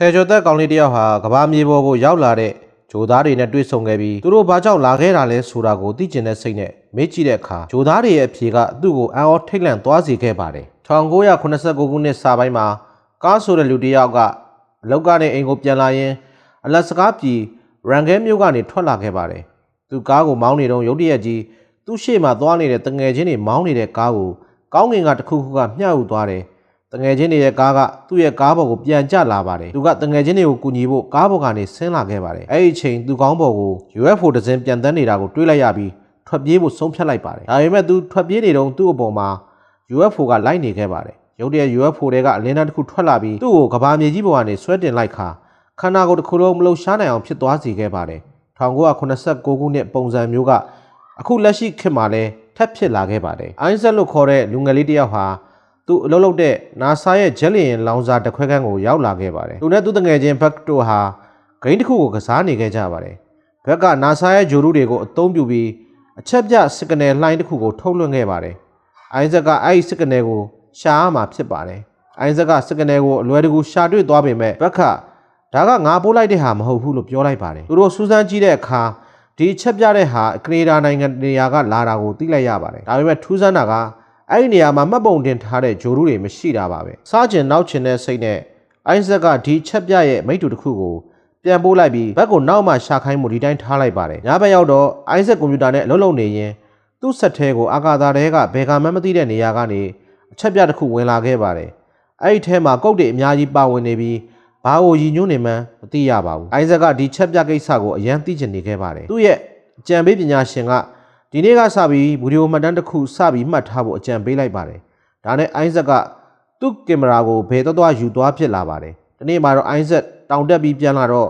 ဆယ်ကျော်သက်ကောင်လေးတစ်ယောက်ဟာကဘာမြေပေါ်ကိုရောက်လာတဲ့ဂျိုသားတွေနဲ့တွေ့ဆုံခဲ့ပြီးသူတို့ဘာကြောင့်လာခဲ့တာလဲဆိုတာကိုသိကျင်တဲ့စိတ်နဲ့မေးကြည့်တဲ့အခါဂျိုသားတွေရဲ့အဖြေကသူ့ကိုအံ့ဩထိတ်လန့်သွားစေခဲ့ပါတယ်1989ခုနှစ်စာပိုင်းမှာကားဆိုတဲ့လူတစ်ယောက်ကအလောက်ကနေအိမ်ကိုပြန်လာရင်အလက်စကားပြည်ရန်ကဲမြို့ကနေထွက်လာခဲ့ပါတယ်သူကားကိုမောင်းနေတော့ရုတ်တရက်ကြီးသူ့ရှေ့မှာသွားနေတဲ့တငယ်ချင်းတွေမောင်းနေတဲ့ကားကိုကောင်းကင်ကတစ်ခုခုကမျှယူသွားတယ် တငယ်ချင်းတွေရဲ့ကားကသူ့ရဲ့ကားပေါ်ကိုပြန်ကျလာပါတယ်သူကတငယ်ချင်းတွေကိုကူညီဖို့ကားပေါ်ကနေဆင်းလာခဲ့ပါတယ်အဲ့ဒီအချိန်သူကောင်းပေါ်ကို UFO တစ်စင်းပြန်တန်းနေတာကိုတွေးလိုက်ရပြီးထွက်ပြေးဖို့ဆုံးဖြတ်လိုက်ပါတယ်ဒါပေမဲ့သူထွက်ပြေးနေတော့သူ့အပေါ်မှာ UFO ကလိုက်နေခဲ့ပါတယ်ရုတ်တရက် UFO တွေကအလင်းတန်းတစ်ခုထွက်လာပြီးသူ့ကိုကဘာမြေကြီးပေါ်ကနေဆွဲတင်လိုက်ခါခန္ဓာကိုယ်တစ်ခုလုံးမလှုပ်ရှားနိုင်အောင်ဖြစ်သွားစေခဲ့ပါတယ်1989ခုနှစ်ပုံစံမျိုးကအခုလက်ရှိခေတ်မှာလည်းထပ်ဖြစ်လာခဲ့ပါတယ်အိုင်းဇက်လို့ခေါ်တဲ့လူငယ်လေးတစ်ယောက်ဟာ သူအလုပ်လုပ်တဲ့ NASA ရဲ့ဂျက်လီယင်လောင်စာတစ်ခွဲခန်းကိုရောက်လာခဲ့ပါတယ်။သူနဲ့သူတငယ်ချင်းဘက်တို့ဟာဂိမ်းတစ်ခုကိုကစားနေခဲ့ကြပါတယ်။ဘက်က NASA ရဲ့ဂျိုရုတွေကိုအသုံးပြုပြီးအချက်ပြစကနယ်လှိုင်းတစ်ခုကိုထုတ်လွှင့်ခဲ့ပါတယ်။အိုင်ဇက်ကအဲ့ဒီစကနယ်ကိုရှာရမှာဖြစ်ပါတယ်။အိုင်ဇက်ကစကနယ်ကိုအလွယ်တကူရှာတွေ့သွားပေမဲ့ဘက်ကဒါကငါပို့လိုက်တဲ့ဟာမဟုတ်ဘူးလို့ပြောလိုက်ပါတယ်။သူတို့စူးစမ်းကြည့်တဲ့အခါဒီအချက်ပြတဲ့ဟာကနေဒါနိုင်ငံနေရာကလာတာကိုသိလိုက်ရပါတယ်။ဒါပေမဲ့ထူးဆန်းတာက အဲ့ဒီနေရာမှာမှတ်ပုံတင်ထားတဲ့ဂျိုရုတွေမရှိတာပါပဲစားကျင်နောက်ကျင်တဲ့စိတ်နဲ့အိုင်းဇက်ကဒီချက်ပြရဲ့မိတ္တူတစ်ခုကိုပြန်ပို့လိုက်ပြီးဘက်ကိုနောက်မှရှာခိုင်းမှုဒီတိုင်းထားလိုက်ပါတယ်ညဘက်ရောက်တော့အိုင်းဇက်ကွန်ပျူတာနဲ့အလုပ်လုပ်နေရင်သူ့ဆက်ထဲကိုအာကာသာတဲကဘယ်ကမှမသိတဲ့နေရာကနေအချက်ပြတစ်ခုဝင်လာခဲ့ပါတယ်အဲ့ဒီထဲမှာကုတ်တွေအများကြီးပါဝင်နေပြီးဘာကိုရည်ညွှန်းနေမှန်းမသိရပါဘူးအိုင်းဇက်ကဒီချက်ပြကိစ္စကိုအရန်သိချင်နေခဲ့ပါတယ်သူ့ရဲ့အကြံပေးပညာရှင်က ဒီနေ့ကစပြီးဗီဒီယိုမှတ်တမ်းတစ်ခုစပြီးမှတ်ထားဖို့အကြံပေးလိုက်ပါတယ်။ဒါနဲ့အိုင်းဇက်ကသူ့ကင်မရာကိုဘယ်တော့တော့ယူသွားဖြစ်လာပါတယ်။ဒီနေ့မှာတော့အိုင်းဇက်တောင်တက်ပြီးပြန်လာတော့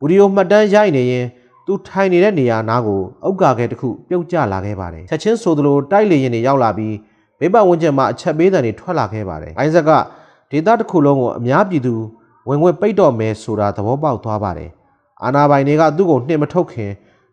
ဗီဒီယိုမှတ်တမ်းရိုက်နေရင်သူထိုင်နေတဲ့နေရာနားကိုအုတ်ကာခဲတစ်ခုပြုတ်ကျလာခဲ့ပါတယ်။ချက်ချင်းဆိုသလိုတိုက်လေရင်တွေရောက်လာပြီးဘေးပတ်ဝန်းကျင်မှာအချက်ပေးတဲ့တွေထွက်လာခဲ့ပါတယ်။အိုင်းဇက်ကဒေတာတစ်ခုလုံးကိုအများပြည်သူဝင်ဝင်ပိတ်တော့မယ်ဆိုတာသဘောပေါက်သွားပါတယ်။အာနာပိုင်တွေကသူ့ကိုနှင်မထုတ်ခင်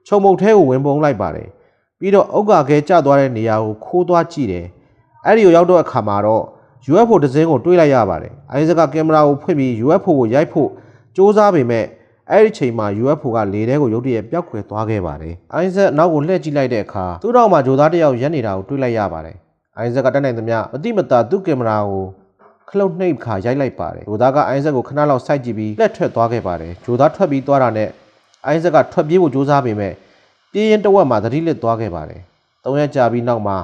ချုံမုတ်ထဲကိုဝင်ပုံလိုက်ပါတယ်။ ပြီးတော့အုတ်ကာခဲကျသွားတဲ့နေရာကိုခိုးသွားကြည့်တယ်။အဲ့ဒီကိုရောက်တော့အခါမှာတော့ UFO တစ်စင်းကိုတွေးလိုက်ရပါတယ်။အိုင်းဇက်ကကင်မရာကိုဖွင့်ပြီး UFO ကိုရိုက်ဖို့စူးစမ်းပေမဲ့အဲ့ဒီချိန်မှာ UFO ကလေထဲကိုရုတ်တရက်ပျောက်ကွယ်သွားခဲ့ပါတယ်။အိုင်းဇက်နောက်ကိုလှည့်ကြည့်လိုက်တဲ့အခါသူ့နောက်မှာဂျိုသားတစ်ယောက်ရက်နေတာကိုတွေးလိုက်ရပါတယ်။အိုင်းဇက်ကတက်နိုင်သမျှမတိမတာသူ့ကင်မရာကိုခလုတ်နှိပ်ခါရိုက်လိုက်ပါတယ်။ဂျိုသားကအိုင်းဇက်ကိုခဏလောက်စိုက်ကြည့်ပြီးလက်ထွက်သွားခဲ့ပါတယ်။ဂျိုသားထွက်ပြီးသွားတာနဲ့အိုင်းဇက်ကထွက်ပြေးဖို့စူးစမ်းပေမဲ့ ပြေးရင်တဝက်မှာသတိလစ်သွားခဲ့ပါတယ်။သုံးရက်ကြာပြီးနောက်မှာ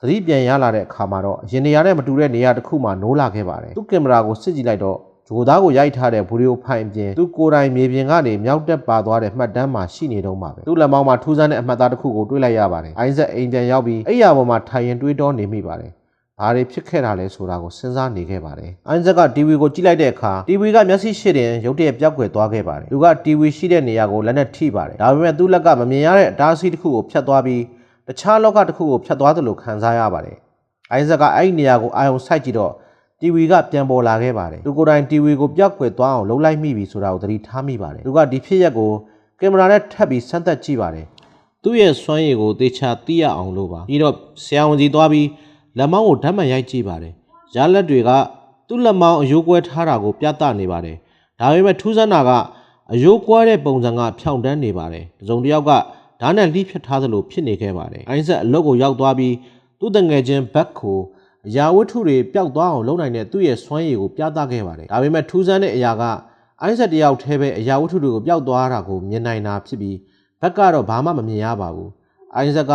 သတိပြန်ရလာတဲ့အခါမှာတော့အရင်နေရာနဲ့မတူတဲ့နေရာတစ်ခုမှာနိုးလာခဲ့ပါတယ်။သူ့ကင်မရာကိုစစ်ကြည့်လိုက်တော့ဂျိုသားကိုရိုက်ထားတဲ့ဗီဒီယိုဖိုင်ပြင်သူကိုယ်တိုင်မြေပြင်ကနေမြောက်တက်ပါသွားတဲ့မှတ်တမ်းမှာရှိနေတော့မှာပဲ။သူ့လက်မောင်းမှာထူးဆန်းတဲ့အမှတ်အသားတစ်ခုကိုတွေ့လိုက်ရပါတယ်။အိုင်းဇက်အိမ်ပြန်ရောက်ပြီးအဲ့ရပေါ်မှာထိုင်ရင်တွေးတောနေမိပါတယ်။ ဘာတွေဖြစ်ခဲ့တာလဲဆိုတာကိုစဉ်းစားနေခဲ့ပါတယ်။အိုင်းဇက်က TV ကိုကြည့်လိုက်တဲ့အခါ TV ကမျက်စိရှိတင်ရုတ်တရက်ပြောက်ကွယ်သွားခဲ့ပါတယ်။သူက TV ရှိတဲ့နေရာကိုလက်နဲ့ထိပါတယ်။ဒါပေမဲ့သူ့လက်ကမမြင်ရတဲ့အတားအဆီးတစ်ခုကိုဖြတ်သွားပြီးတခြားလောကတစ်ခုကိုဖြတ်သွားသလိုခံစားရပါတယ်။အိုင်းဇက်ကအဲ့ဒီနေရာကိုအာရုံစိုက်ကြည့်တော့ TV ကပြန်ပေါ်လာခဲ့ပါတယ်။သူကိုယ်တိုင် TV ကိုပြောက်ကွယ်သွားအောင်လှုပ်လိုက်မိပြီဆိုတာကိုသတိထားမိပါတယ်။သူကဒီဖြစ်ရက်ကိုကင်မရာနဲ့ထပ်ပြီးစမ်းသပ်ကြည့်ပါတယ်။သူ့ရဲ့စွမ်းရည်ကိုသေချာသိရအောင်လို့ပါ။ပြီးတော့ဆရာဝန်ကြီးသွားပြီး လက်မောင်းကိုဓာတ်မှန်ရိုက်ကြည့်ပါတယ်။ရလက်တွေကသူ့လက်မောင်းအယိုးကွဲထားတာကိုပြသနေပါတယ်။ဒါပေမဲ့ထူးဆန်းတာကအယိုးကွဲတဲ့ပုံစံကဖြောင့်တန်းနေပါတယ်။တစုံတစ်ယောက်ကဓာတ်နဲ့လှိဖြတ်ထားသလိုဖြစ်နေခဲ့ပါတယ်။အိုင်းဆက်အလုတ်ကိုရောက်သွားပြီးသူ့တငယ်ချင်းဘက်ကိုအရာဝတ္ထုတွေပျောက်သွားအောင်လုပ်နိုင်တဲ့သူ့ရဲ့စွမ်းရည်ကိုပြသခဲ့ပါတယ်။ဒါပေမဲ့ထူးဆန်းတဲ့အရာကအိုင်းဆက်တယောက်တည်းပဲအရာဝတ္ထုတွေကိုပျောက်သွားတာကိုမြင်နိုင်တာဖြစ်ပြီးဘက်ကတော့ဘာမှမမြင်ရပါဘူး။အိုင်းဆက်က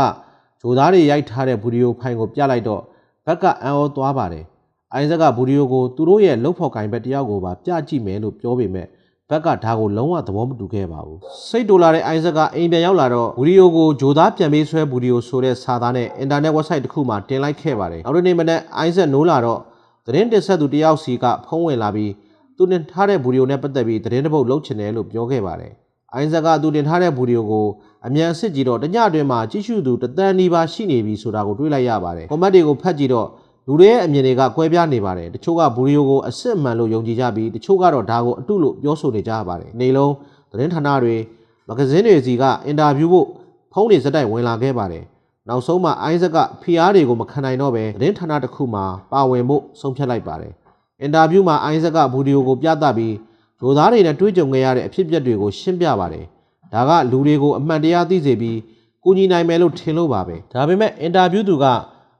ဂျိုသားတွေရိုက်ထားတဲ့ဗီဒီယိုဖိုင်ကိုပြလိုက်တော့ဘက်ကအံ့ဩသွားပါတယ်။အိုင်းဆက်ကဗီဒီယိုကိုသူတို့ရဲ့လှုပ်ဖော်ကင်ဘက်တယောက်ကိုပါပြကြည့်မယ်လို့ပြောပေမဲ့ဘက်ကဒါကိုလုံးဝသဘောမတူခဲ့ပါဘူး။စိတ်တူလာတဲ့အိုင်းဆက်ကအိမ်ပြန်ရောက်လာတော့ဗီဒီယိုကိုဂျိုသားပြန်ပေးဆွဲဗီဒီယိုဆိုတဲ့စာသားနဲ့အင်တာနက် website တစ်ခုမှာတင်လိုက်ခဲ့ပါတယ်။နောက်တစ်နေ့မနက်အိုင်းဆက်နိုးလာတော့သတင်းတင်ဆက်သူတယောက်စီကဖုန်းဝင်လာပြီးသူတင်ထားတဲ့ဗီဒီယိုနဲ့ပတ်သက်ပြီးသတင်းတစ်ပုဒ်လုပ်ချင်တယ်လို့ပြောခဲ့ပါတယ်။အိုင်းဆက်ကသူတင်ထားတဲ့ဗီဒီယိုကို အမြန်စစ်ကြည့်တော့တညအတွင်းမှာကြည့်ရှုသူတသန်းနီးပါးရှိနေပြီဆိုတာကိုတွေ့လိုက်ရပါတယ်။ကွန်မန့်တွေကိုဖတ်ကြည့်တော့လူတွေရဲ့အမြင်တွေကကွဲပြားနေပါတယ်တချို့ကဗီဒီယိုကိုအစစ်အမှန်လို့ယုံကြည်ကြပြီးတချို့ကတော့ဒါကိုအတုလို့ပြောဆိုနေကြပါတယ်နေလုံးသတင်းဌာနတွေမဂဇင်းတွေစီကအင်တာဗျူးဖို့ဖုန်းတွေစက်တိုက်ဝင်လာခဲ့ပါတယ်နောက်ဆုံးမှာအိုင်းဇက်ကဖီအားတွေကိုမခံနိုင်တော့ပဲသတင်းဌာနတစ်ခုမှာပါဝင်ဖို့ဆုံးဖြတ်လိုက်ပါတယ်အင်တာဗျူးမှာအိုင်းဇက်ကဗီဒီယိုကိုပြသပြီးဂျိုသားတွေနဲ့တွေ့ကြုံခဲ့ရတဲ့အဖြစ်အပျက်တွေကိုရှင်းပြပါတယ် ဒါကလူတွေကိုအမှန်တရားသိစေပြီးကူညီနိုင်မယ်လို့ထင်လို့ပါပဲဒါပေမဲ့အင်တာဗျူးသူက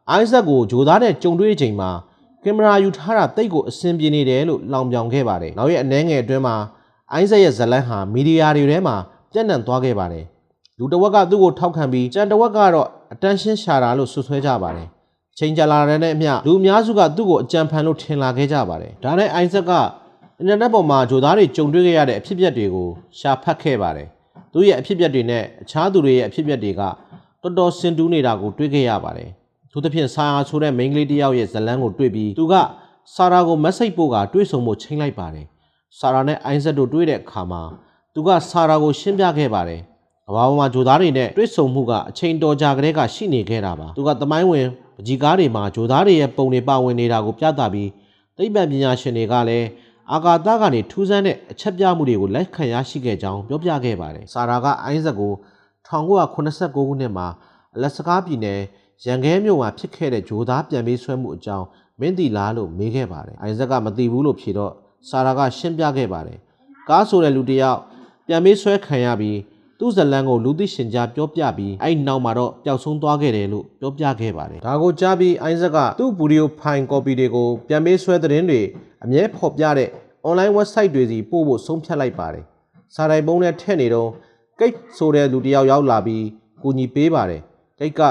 အိုက်ဇက်ကိုဂျိုသားနဲ့ကြုံတွေ့ချိန်မှာကင်မရာယူထားတာတိတ်ကိုအဆင်ပြေနေတယ်လို့လောင်ပြောင်ခဲ့ပါတယ်နောက်ရဲ့အနှဲငယ်အတွင်းမှာအိုက်ဇက်ရဲ့ဇလန်းဟာမီဒီယာတွေထဲမှာပြန့်နှံ့သွားခဲ့ပါတယ်လူတစ်ဝက်ကသူ့ကိုထောက်ခံပြီးကြံတစ်ဝက်ကတော့အတန်းရှင်းရှာတာလို့ဆွဆွဲကြပါတယ်ချိန်ကြလာတဲ့အမျှလူအများစုကသူ့ကိုအကြံဖန်လို့ထင်လာခဲ့ကြပါတယ်ဒါနဲ့အိုက်ဇက်ကအင်တာနက်ပေါ်မှာဂျိုသားတွေကြုံတွေ့ခဲ့ရတဲ့အဖြစ်အပျက်တွေကိုရှာဖတ်ခဲ့ပါတယ် သူရဲ့အဖြစ်အပျက်တွေနဲ့အခြားသူတွေရဲ့အဖြစ်အပျက်တွေကတော်တော်ဆင်တူးနေတာကိုတွေ့ခဲ့ရပါတယ်သူသဖြင့်ဆာယာဆိုတဲ့မိန်းကလေးတစ်ယောက်ရဲ့ဇလန်းကိုတွေ့ပြီးသူကဆာရာကိုမက်ဆေ့ပို့ကတွေ့ဆုံဖို့ချိန်လိုက်ပါတယ်ဆာရာနဲ့အိုင်ဇက်တို့တွေ့တဲ့အခါမှာသူကဆာရာကိုရှင်းပြခဲ့ပါတယ်ကဘာပေါ်မှာဂျိုသားတွေနဲ့တွေ့ဆုံမှုကအချိန်တော်ကြာကလေးကရှိနေခဲ့တာပါသူကသမိုင်းဝင်ပကြီးကားတွေမှာဂျိုသားတွေရဲ့ပုံတွေပါဝင်နေတာကိုပြသပြီးသိပ္ပံပညာရှင်တွေကလည်း အာကာသကနေထူးဆန်းတဲ့အချက်ပြမှုတွေကိုလက်ခံရရှိခဲ့ကြောင်းပြောပြခဲ့ပါတယ်။ဆာရာကအိုင်းဇက်ကို1989ခုနှစ်မှာအလက်စကားပြည်နယ်ရန်ကဲမြို့မှာဖြစ်ခဲ့တဲ့ဂျိုသားပြန်ပေးဆွဲမှုအကြောင်းမင်းတီလားလို့မေးခဲ့ပါတယ်။အိုင်းဇက်ကမသိဘူးလို့ဖြေတော့ဆာရာကရှင်းပြခဲ့ပါတယ်။ကားဆိုတဲ့လူတစ်ယောက်ပြန်ပေးဆွဲခံရပြီး သူ့ဇလန်းကိုလူသိရှင်ကြားပြောပြပြီးအဲ့နောက်မှာတော့ပျောက်ဆုံးသွားခဲ့တယ်လို့ပြောပြခဲ့ပါတယ်။ဒါကိုကြားပြီးအိုင်းဇက်ကသူ့ဗီဒီယိုဖိုင်ကော်ပီတွေကိုပြန်ပေးဆွဲသတင်းတွေအမြဲဖော်ပြတဲ့ online website တွေစီပို့ဖို့ဆုံးဖြတ်လိုက်ပါတယ်။စာတိုင်ပုံးနဲ့ထည့်နေတော့ကိတ်ဆိုတဲ့လူတစ်ယောက်ရောက်လာပြီးကူညီပေးပါတယ်။ကိတ်က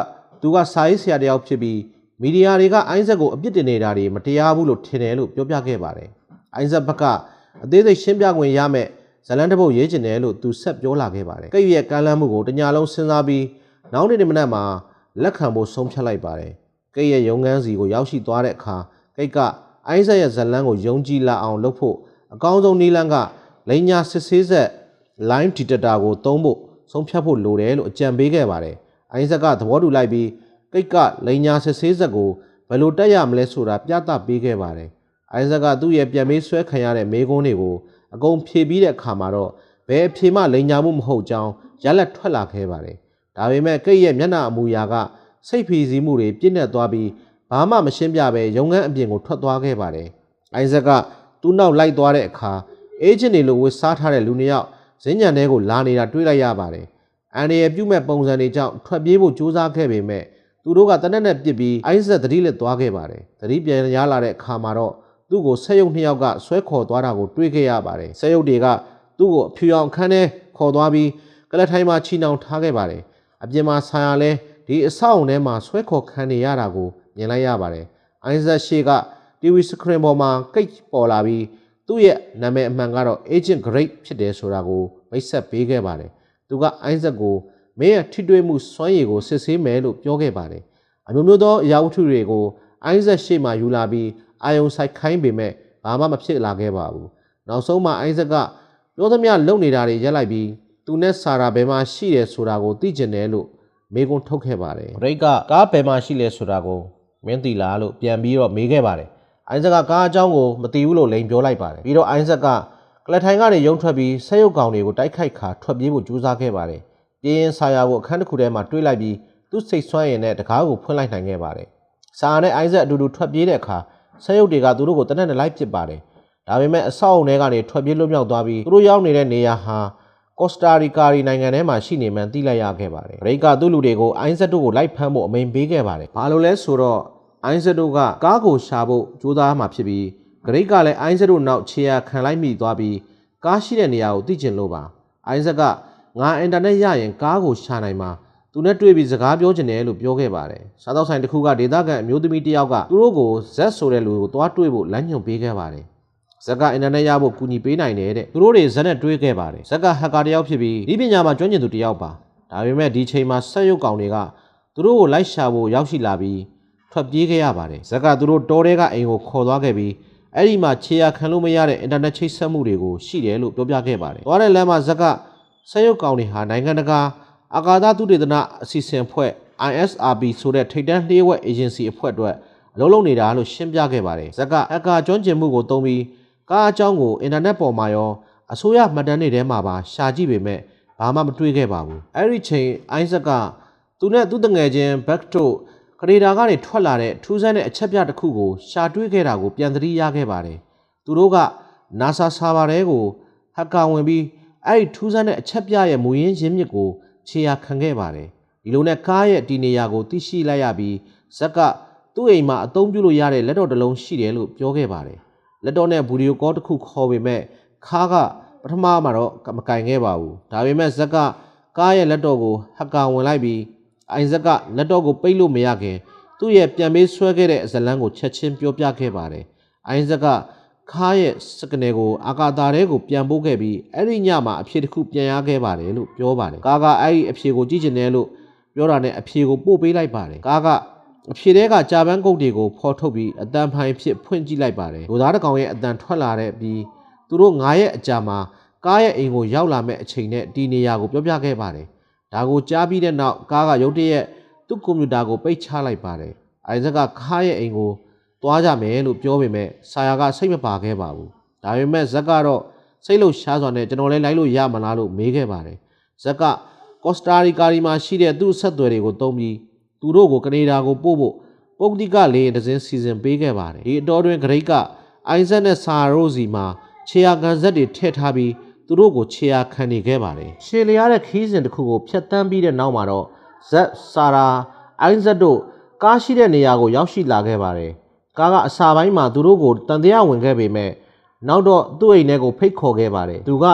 သူကစာရေးဆရာတစ်ယောက်ဖြစ်ပြီးမီဒီယာတွေကအိုင်းဇက်ကိုအပြစ်တင်နေတာတွေမတရားဘူးလို့ထင်တယ်လို့ပြောပြခဲ့ပါတယ်။အိုင်းဇက်ဘက်ကအသေးစိတ်ရှင်းပြခွင့်ရမယ် ဇလန်တပုတ်ရေးကျင်တယ်လို့သူဆက်ပြောလာခဲ့ပါတယ်။ကိတ်ရဲ့ကမ်းလှမ်းမှုကိုတညာလုံးစဉ်းစားပြီးနောက်နေ့မနက်မှာလက်ခံဖို့ဆုံးဖြတ်လိုက်ပါတယ်။ကိတ်ရဲ့ရုံငန်းစီကိုရောက်ရှိသွားတဲ့အခါကိတ်ကအိုင်းဆက်ရဲ့ဇလန်းကိုယုံကြည်လာအောင်လုပ်ဖို့အကောင်းဆုံးနည်းလမ်းကလိန်ညာစစ်ဆေးဆက် line detector ကိုသုံးဖို့ဆုံးဖြတ်ဖို့လိုတယ်လို့အကြံပေးခဲ့ပါတယ်။အိုင်းဆက်ကသဘောတူလိုက်ပြီးကိတ်ကလိန်ညာစစ်ဆေးဆက်ကိုဘယ်လိုတက်ရမလဲဆိုတာပြသပေးခဲ့ပါတယ်။အိုင်းဆက်ကသူ့ရဲ့ပြန်မေးဆွဲခံရတဲ့မေးခွန်းတွေကို အကုန်ဖြေပြီးတဲ့အခါမှာတော့ဘယ်အဖြေမှလိန်ညာမှုမဟုတ်ကြောင်းရလက်ထွက်လာခဲ့ပါတယ်။ဒါပေမဲ့ကိတ်ရဲ့မျက်နှာအမူအရာကစိတ်ဖီစီးမှုတွေပြည့်နေသွားပြီးဘာမှမရှင်းပြဘဲရုံငန်းအပြင်ကိုထွက်သွားခဲ့ပါတယ်။အိုင်ဇက်ကသူ့နောက်လိုက်သွားတဲ့အခါအေဂျင့်တွေလိုဝစ်စားထားတဲ့လူနှစ်ယောက်ဇင်းညံတဲကိုလာနေတာတွေ့လိုက်ရပါတယ်။အန်ရီရဲ့ပြုမဲ့ပုံစံတွေကြောင့်ထွက်ပြေးဖို့ကြိုးစားခဲ့ပေမဲ့သူတို့ကတနက်နဲ့ပစ်ပြီးအိုင်ဇက်သတိလက်သွားခဲ့ပါတယ်။သတိပြန်ရလာတဲ့အခါမှာတော့ သူ့ကိုဆက်ရုပ်နှစ်ယောက်ကဆွဲခေါ်သွားတာကိုတွေ့ခဲ့ရပါတယ်။ဆက်ရုပ်တွေကသူ့ကိုအဖြူအောင်ခန်းထဲခေါ်သွားပြီးကလထိုင်မှာချီနှောင်ထားခဲ့ပါတယ်။အပြင်မှာဆာရလဲဒီအဆောက်အုံထဲမှာဆွဲခေါ်ခံနေရတာကိုမြင်လိုက်ရပါတယ်။အိုင်ဇက်ရှေက TV screen ပေါ်မှာကိတ်ပေါ်လာပြီးသူ့ရဲ့နာမည်အမှန်ကတော့ Agent Great ဖြစ်တယ်ဆိုတာကိုမိတ်ဆက်ပေးခဲ့ပါတယ်။သူကအိုင်ဇက်ကိုမင်းရဲ့ထိတွေ့မှုစွမ်းရည်ကိုစစ်ဆေးမယ်လို့ပြောခဲ့ပါတယ်။အမျိုးမျိုးသောအရာဝတ္ထုတွေကိုအိုင်ဇက်ရှေ့မှာယူလာပြီး အာယုံဆိုင်ခိုင်းပေမဲ့ဘာမှမဖြစ်လာခဲ့ပါဘူး။နောက်ဆုံးမှအိုင်ဇက်ကပြောသမျှလုံနေတာတွေရက်လိုက်ပြီးသူနဲ့ဆာရာဘယ်မှာရှိတယ်ဆိုတာကိုသိကျင်တယ်လို့မေကွန်းထုတ်ခဲ့ပါတယ်။ရိတ်ကကားဘယ်မှာရှိလဲဆိုတာကိုမင်းတီလားလို့ပြန်ပြီးတော့မေးခဲ့ပါတယ်။အိုင်းဇက်ကကားအကြောင်းကိုမသိဘူးလို့လိန်ပြောလိုက်ပါတယ်။ပြီးတော့အိုင်းဇက်ကကလထိုင်ကနေရုံထွက်ပြီးဆက်ရုပ်ကောင်တွေကိုတိုက်ခိုက်ခါထွက်ပြေးဖို့ကြိုးစားခဲ့ပါတယ်။ပြင်းရင်ဆာယာကိုအခန်းတစ်ခုထဲမှာတွေးလိုက်ပြီးသူ့စိတ်ဆွမ်းရင်နဲ့တကားကိုဖွင့်လိုက်နိုင်ခဲ့ပါတယ်။ဆာယာနဲ့အိုင်းဇက်အတူတူထွက်ပြေးတဲ့အခါ ဆက်ရုပ်တွေကသူတို့ကိုတနက်နဲ့လိုက်ပစ်ပါတယ်။ဒါပေမဲ့အဆောက်အုံထဲကနေထွက်ပြေးလွတ်မြောက်သွားပြီးသူတို့ရောက်နေတဲ့နေရာဟာကော့စတာရီကာရီနိုင်ငံထဲမှာရှိနေမှန်းသိလိုက်ရခဲ့ပါတယ်။ရိတ်ကသူ့လူတွေကိုအိုင်းဇက်တို့ကိုလိုက်ဖမ်းဖို့အမိန်ပေးခဲ့ပါတယ်။ဘာလို့လဲဆိုတော့အိုင်းဇက်တို့ကကားကိုရှာဖို့ကြိုးစားမှဖြစ်ပြီးဂရိတ်ကလည်းအိုင်းဇက်တို့နောက်ခြေရာခံလိုက်မိသွားပြီးကားရှိတဲ့နေရာကိုသိကျင်လို့ပါအိုင်းဇက်ကငါအင်တာနက်ရရင်ကားကိုရှာနိုင်မှာ သူနဲ့တွေ့ပြီးစကားပြောချင်တယ်လို့ပြောခဲ့ပါတယ်စားတော့ဆိုင်တစ်ခုကဒေသခံအမျိုးသမီးတစ်ယောက်ကသူတို့ကိုဇက်ဆိုတဲ့လူကိုတွားတွေ့ဖို့လမ်းညွှန်ပေးခဲ့ပါတယ်ဇက်ကအင်တာနက်ရဖို့ကူညီပေးနိုင်တယ်တဲ့သူတို့တွေဇက်နဲ့တွေးခဲ့ပါတယ်ဇက်ကဟက်ကာတစ်ယောက်ဖြစ်ပြီးဒီပညာမှာကျွမ်းကျင်သူတစ်ယောက်ပါဒါပေမဲ့ဒီချိန်မှာဆက်ရုပ်ကောင်တွေကသူတို့ကိုလိုက်ရှာဖို့ရောက်ရှိလာပြီးထွက်ပြေးခဲ့ရပါတယ်ဇက်ကသူတို့တောထဲကအိမ်ကိုခေါ်သွားခဲ့ပြီးအဲ့ဒီမှာခြေရခံလို့မရတဲ့အင်တာနက်ချိတ်ဆက်မှုတွေကိုရှိတယ်လို့ပြောပြခဲ့ပါတယ်သွားတဲ့လမ်းမှာဇက်ကဆက်ရုပ်ကောင်တွေဟာနိုင်ငံတကာ အာကာသသုတေသနအစီအစဉ်အဖွဲ့ ISRB ဆိုတဲ့ထိပ်တန်းလျှို့ဝှက် agency အဖွဲ့အတွက်အလုပ်လုပ်နေတာလို့ရှင်းပြခဲ့ပါတယ်ဇက်ကဟက်ကာကျွမ်းကျင်မှုကိုသုံးပြီးကားအကြောင်းကိုအင်တာနက်ပေါ်မှာရောအစိုးရမှတ်တမ်းတွေထဲမှာပါရှာကြည့်ပေမဲ့ဘာမှမတွေ့ခဲ့ပါဘူးအဲ့ဒီချိန်အိုင်းဇက်ကသူနဲ့သူ့တငယ်ချင်းဘက်တို့ခရီဒါကနေထွက်လာတဲ့ထူးဆန်းတဲ့အချက်ပြတစ်ခုကိုရှာတွေ့ခဲ့တာကိုပြန်သတိရခဲ့ပါတယ်။သူတို့က NASA ဆာဗာထဲကိုဟက်ကာဝင်ပြီးအဲ့ဒီထူးဆန်းတဲ့အချက်ပြရဲ့မူရင်းရင်းမြစ်ကို ခြေရာခံခဲ့ပါတယ်ဒီလိုနဲ့ကားရဲ့ဒီနေရာကိုသိရှိလိုက်ရပြီးဇက်ကသူ့အိမ်မှာအသုံးပြုလို့ရတဲ့လက်တော်တစ်လုံးရှိတယ်လို့ပြောခဲ့ပါတယ်လက်တော်နဲ့ဗီဒီယိုကောတစ်ခုခေါ်ပေမဲ့ခါကပထမမှာတော့မကင်ခဲ့ပါဘူးဒါပေမဲ့ဇက်ကကားရဲ့လက်တော်ကိုဟက်ကာဝင်လိုက်ပြီးအိုင်ဇက်ကလက်တော်ကိုပိတ်လို့မရခင်သူ့ရဲ့ပြန်ပေးဆွဲခဲ့တဲ့ဇလန်းကိုချက်ချင်းပြောပြခဲ့ပါတယ်အိုင်ဇက်က ခါရဲ့စကနေကိုအာကာတာထဲကိုပြန်ပို့ခဲ့ပြီးအဲ့ဒီညမှာအဖြေတစ်ခုပြန်ရခဲ့ပါတယ်လို့ပြောပါတယ်ကာကအဲ့ဒီအဖြေကိုကြည့်ချင်တယ်လို့ပြောတာနဲ့အဖြေကိုပို့ပေးလိုက်ပါတယ်ကာကအဖြေတဲကကြာပန်းကုတ်တွေကိုဖော်ထုတ်ပြီးအတန်ဖိုင်ဖြစ်ဖွင့်ကြည့်လိုက်ပါတယ်လူသားတစ်ကောင်ရဲ့အတန်ထွက်လာတဲ့ပြီးသူတို့ငါရဲ့အကြာမှာကားရဲ့အိမ်ကိုရောက်လာမဲ့အချိန်နဲ့ဒီနေရာကိုပြောပြခဲ့ပါတယ်ဒါကိုကြားပြီးတဲ့နောက်ကားကရုတ်တရက်သူ့ကွန်ပျူတာကိုပိတ်ချလိုက်ပါတယ်အိုင်ဇက်ကခါရဲ့အိမ်ကို သွားကြမယ်လို့ပြောပေမဲ့ဆာယာကစိတ်မပါခဲ့ပါဘူး။ဒါပေမဲ့ဇက်ကတော့စိတ်လှုပ်ရှားစွာနဲ့ကျွန်တော်လည်းလိုက်လို့ရမလားလို့မေးခဲ့ပါတယ်။ဇက်ကကော့စတာရီကာရီမှာရှိတဲ့သူ့ဆက်သွယ်တွေကိုတုံးပြီးသူတို့ကိုကနေဒါကိုပို့ဖို့ပုဂ္ဂတိကလေရင်တစ်စင်းစီစဉ်ပေးခဲ့ပါတယ်။ဒီအတော်တွင်ဂရိတ်ကအိုင်ဇက်နဲ့ဆာရိုစီမှာခြေရာကန်ဇက်တွေထည့်ထားပြီးသူတို့ကိုခြေရာခံနေခဲ့ပါတယ်။ရှေလျားတဲ့ခီးစဉ်တစ်ခုကိုဖျက်ဆီးပြီးတဲ့နောက်မှာတော့ဇက်ဆာရာအိုင်ဇက်တို့ကားရှိတဲ့နေရာကိုရောက်ရှိလာခဲ့ပါတယ်။ ကားကအစာပိုင်းမှာသူတို့ကိုတန်တရားဝင်ခဲ့ပေမဲ့နောက်တော့သူ့အိမ်ထဲကိုဖိတ်ခေါ်ခဲ့ပါတယ်သူက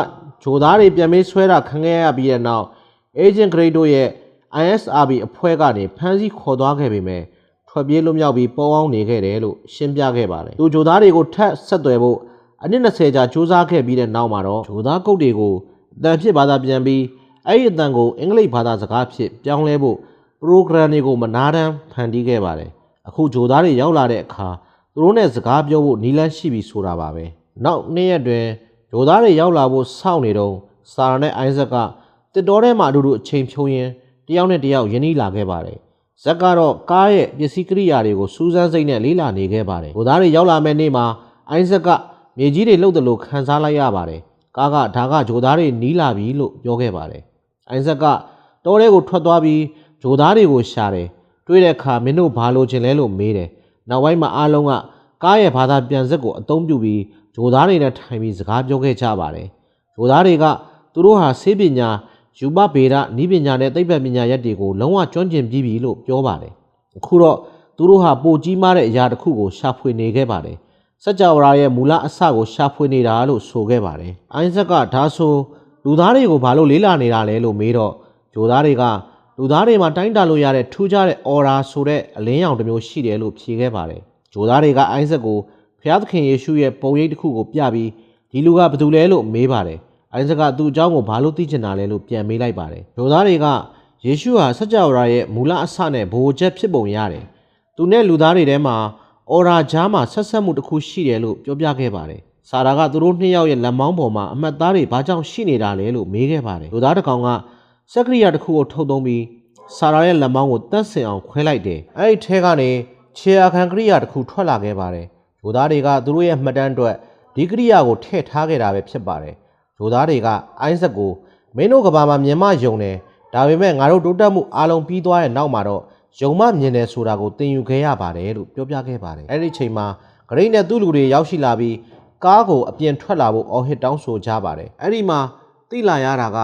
ဂျိုသားတွေပြန်မေးဆွဲတာခံခဲ့ရပြီးတဲ့နောက် Agent Grade တို့ရဲ့ ISRB အဖွဲ့ကနေဖမ်းဆီးခေါ်သွားခဲ့ပေမဲ့ထွက်ပြေးလွတ်မြောက်ပြီးပေါအောင်နေခဲ့တယ်လို့ရှင်းပြခဲ့ပါတယ်သူဂျိုသားတွေကိုထပ်ဆက်သွယ်ဖို့အနည်း20ကြာစူးစမ်းခဲ့ပြီးတဲ့နောက်မှာတော့ဂျိုသားကုတ်တွေကိုအတန်ဖြစ်ဘာသာပြန်ပြီးအဲ့ဒီအတန်ကိုအင်္ဂလိပ်ဘာသာစကားဖြစ်ပြောင်းလဲဖို့ program တွေကိုမနာတမ်းဖန်တီးခဲ့ပါတယ် အခုဂျိုသားတွေရောက်လာတဲ့အခါသူတို့နဲ့စကားပြောဖို့နီးလန်းရှိပြီဆိုတာပါပဲနောက်နေ့ရက်တွင်ဂျိုသားတွေရောက်လာဖို့စောင့်နေတော့ဆာရာနဲ့အိုင်းဇက်ကတစ်တော်ထဲမှာအတူတူအချိန်ဖြုံးရင်းတယောက်နဲ့တယောက်ယဉ်နီးလာခဲ့ပါတယ်ဇက်ကတော့ကားရဲ့ပစ္စည်းကိရိယာတွေကိုစူးစမ်းစိတ်နဲ့လေးလာနေခဲ့ပါတယ်ဂျိုသားတွေရောက်လာမဲ့နေ့မှာအိုင်းဇက်ကမြေကြီးတွေလှုပ်တယ်လို့ခံစားလိုက်ရပါတယ်ကားကဒါကဂျိုသားတွေနီးလာပြီလို့ပြောခဲ့ပါတယ်အိုင်းဇက်ကတောထဲကိုထွက်သွားပြီးဂျိုသားတွေကိုရှာတယ် တွေ့တဲ့အခါမင်းတို့ဘာလို့ချင်လဲလို့မေးတယ်။နောက်ပိုင်းမှာအားလုံးကကားရဲ့ဘာသာပြန်ဆက်ကိုအသုံးပြုပြီးဂျိုသားတွေနဲ့ထိုင်ပြီးစကားပြောခဲ့ကြပါတယ်။ဂျိုသားတွေကသူတို့ဟာဆေးပညာယူပဗေဒနီးပညာနဲ့သိပ္ပံပညာရက်တွေကိုလုံးဝကျွမ်းကျင်ပြီးပြီလို့ပြောပါတယ်။အခုတော့သူတို့ဟာပိုကြီးမားတဲ့အရာတစ်ခုကိုရှာဖွေနေခဲ့ပါတယ်။စัจ java ရာရဲ့မူလအစကိုရှာဖွေနေတာလို့ဆိုခဲ့ပါတယ်။အိုင်းဇက်ကဒါဆိုလူသားတွေကိုဘာလို့လေးလာနေတာလဲလို့မေးတော့ဂျိုသားတွေက လူသားတွေမှာတိုင်းတာလို့ရတဲ့ထူးခြားတဲ့ aura ဆိုတဲ့အလင်းရောင်တစ်မျိုးရှိတယ်လို့ဖြေခဲ့ပါတယ်။ဂျိုသားတွေကအိုင်းဇက်ကိုဖျားသခင်ယေရှုရဲ့ပုံရိပ်တစ်ခုကိုပြပြီးဒီလူကဘယ်သူလဲလို့မေးပါတယ်။အိုင်းဇက်ကသူ့အကြောင်းကိုဘာလို့သိချင်တာလဲလို့ပြန်မေးလိုက်ပါတယ်။ဂျိုသားတွေကယေရှုဟာစัจ java ရဲ့မူလအစနဲ့ဘိုလ်ချက်ဖြစ်ပုံရတယ်။သူနဲ့လူသားတွေထဲမှာ aura ကြားမှာဆက်ဆက်မှုတစ်ခုရှိတယ်လို့ပြောပြခဲ့ပါတယ်။စာရာကသူတို့နှစ်ယောက်ရဲ့လက်မောင်းပေါ်မှာအမှတ်သားတွေဘာကြောင့်ရှိနေတာလဲလို့မေးခဲ့ပါတယ်။လူသားတစ်ကောင်က စက်ကရိယာတစ်ခုကိုထုတ်သုံးပြီးဆာရာရဲ့လက်မောင်းကိုတတ်ဆင်အောင်ခွဲလိုက်တယ်။အဲ့ဒီထဲကနေခြေအခန်းကရိယာတစ်ခုထွက်လာခဲ့ပါတယ်။ဂျိုသားတွေကသူတို့ရဲ့မှတ်တမ်းအတွက်ဒီကရိယာကိုထည့်ထားခဲ့တာပဲဖြစ်ပါတယ်။ဂျိုသားတွေကအိုင်းဇက်ကိုမင်းတို့ကဘာမှာမြင်မယုံတယ်။ဒါပေမဲ့ငါတို့တိုးတက်မှုအားလုံးပြီးသွားတဲ့နောက်မှာတော့ယုံမမြင်တယ်ဆိုတာကိုသင်ယူခဲ့ရပါတယ်လို့ပြောပြခဲ့ပါတယ်။အဲ့ဒီချိန်မှာဂရိတ်နဲ့သူ့လူတွေရောက်ရှိလာပြီးကားကိုအပြင်ထွက်လာဖို့အော်ဟစ်တောင်းဆိုကြပါတယ်။အဲ့ဒီမှာသိလာရတာက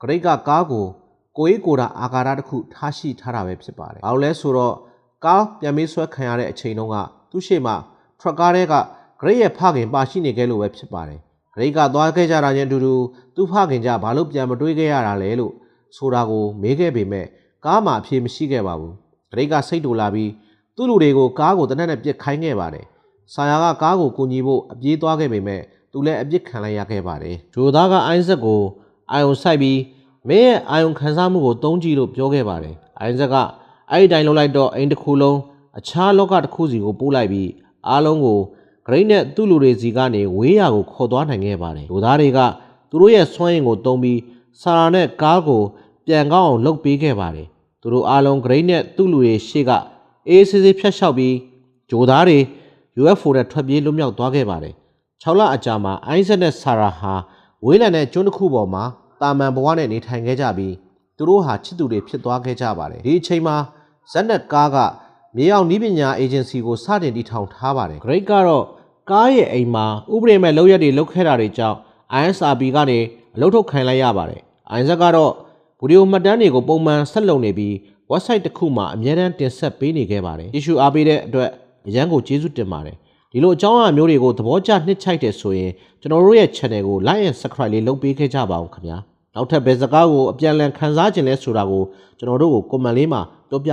ဂရိတ်ကကားကိုကိုအေးကိုတာအာကာရတစ်ခုထားရှိထားတာပဲဖြစ်ပါတယ်။ဘာလို့လဲဆိုတော့ကားပြန်မေးဆွဲခံရတဲ့အချိန်တုန်းကသူ့ရှေ့မှာထရက်ကားတွေကဂရိတ်ရဲ့ဖခင်ပါရှိနေခဲ့လို့ပဲဖြစ်ပါတယ်။ဂရိတ်ကသွားခဲ့ကြတာချင်းအတူတူသူ့ဖခင်ကြဘာလို့ပြန်မတွေးခဲ့ရတာလဲလို့ဆိုတာကိုမေးခဲ့ပေမဲ့ကားမှာအဖြေမရှိခဲ့ပါဘူး။ဂရိတ်ကစိတ်တူလာပြီးသူ့လူတွေကိုကားကိုတနက်နဲ့ပြစ်ခိုင်းခဲ့ပါတယ်။ဆာယာကကားကိုကူညီဖို့အပြေးသွားခဲ့ပေမဲ့သူလည်းအပြစ်ခံလိုက်ရခဲ့ပါတယ်။ဂျိုသားကအိုင်းဇက်ကို အာယုံဆိုင်ပြီးမင်းရဲ့အာယုံခံစားမှုကိုသုံးကြည့်လို့ပြောခဲ့ပါတယ်။အိုင်ဇက်ကအဲ့ဒီတိုင်းလုံးလိုက်တော့အိမ်တစ်ခုလုံးအခြားလောကတစ်ခုစီကိုပို့လိုက်ပြီးအားလုံးကိုဂရိတ်နဲ့သူ့လူတွေစီကနေဝေးရာကိုခေါ်သွားနိုင်ခဲ့ပါတယ်။လူသားတွေကသူတို့ရဲ့စွမ်းရည်ကိုသုံးပြီးဆာရာနဲ့ကားကိုပြန်ကောင်းအောင်လုပ်ပေးခဲ့ပါတယ်။သူတို့အားလုံးဂရိတ်နဲ့သူ့လူတွေရှေ့ကအေးဆေးဆေးဖြတ်လျှောက်ပြီးဂျိုသားတွေ UFO နဲ့ထွက်ပြေးလွတ်မြောက်သွားခဲ့ပါတယ်။6လအကြာမှာအိုင်းဇက်နဲ့ဆာရာဟာ ဝေးလံတဲ့ကျွန်းတစ်ခုပေါ်မှာတာမန်ဘဝနဲ့နေထိုင်ခဲ့ကြပြီးသူတို့ဟာချစ်သူတွေဖြစ်သွားခဲ့ကြပါတယ်ဒီအချိန်မှာဇက်နက်ကားကမြေအောင်နီးပညာအေဂျင်စီကိုစတင်တည်ထောင်ထားပါတယ်ဂရိတ်ကတော့ကားရဲ့အိမ်မှာဥပဒေမဲ့လောက်ရက်တွေလောက်ခဲတာတွေကြောင့် ISRB ကနေအလုပ်ထုတ်ခံလိုက်ရပါတယ်။ ISRB ကတော့ဗီဒီယိုမှတ်တမ်းတွေကိုပုံမှန်ဆက်လုပ်နေပြီး website တစ်ခုမှာအမြဲတမ်းတင်ဆက်ပေးနေခဲ့ပါတယ်။ issue အားပေးတဲ့အတွက်အရန်ကိုကျေးဇူးတင်ပါတယ်။ ဒီလိုအကြောင်းအရာမျိုးတွေကိုသဘောကျနှစ်ချိုက်တယ်ဆိုရင်ကျွန်တော်တို့ရဲ့ channel ကို like and subscribe လေးလုပ်ပေးခဲ့ကြပါဦးခင်ဗျာ။နောက်ထပ်ဘယ်စကားကိုအပြန်အလှန်ခန်းစားခြင်းလဲဆိုတာကိုကျွန်တော်တို့ကို comment လေးမှာပြောပြ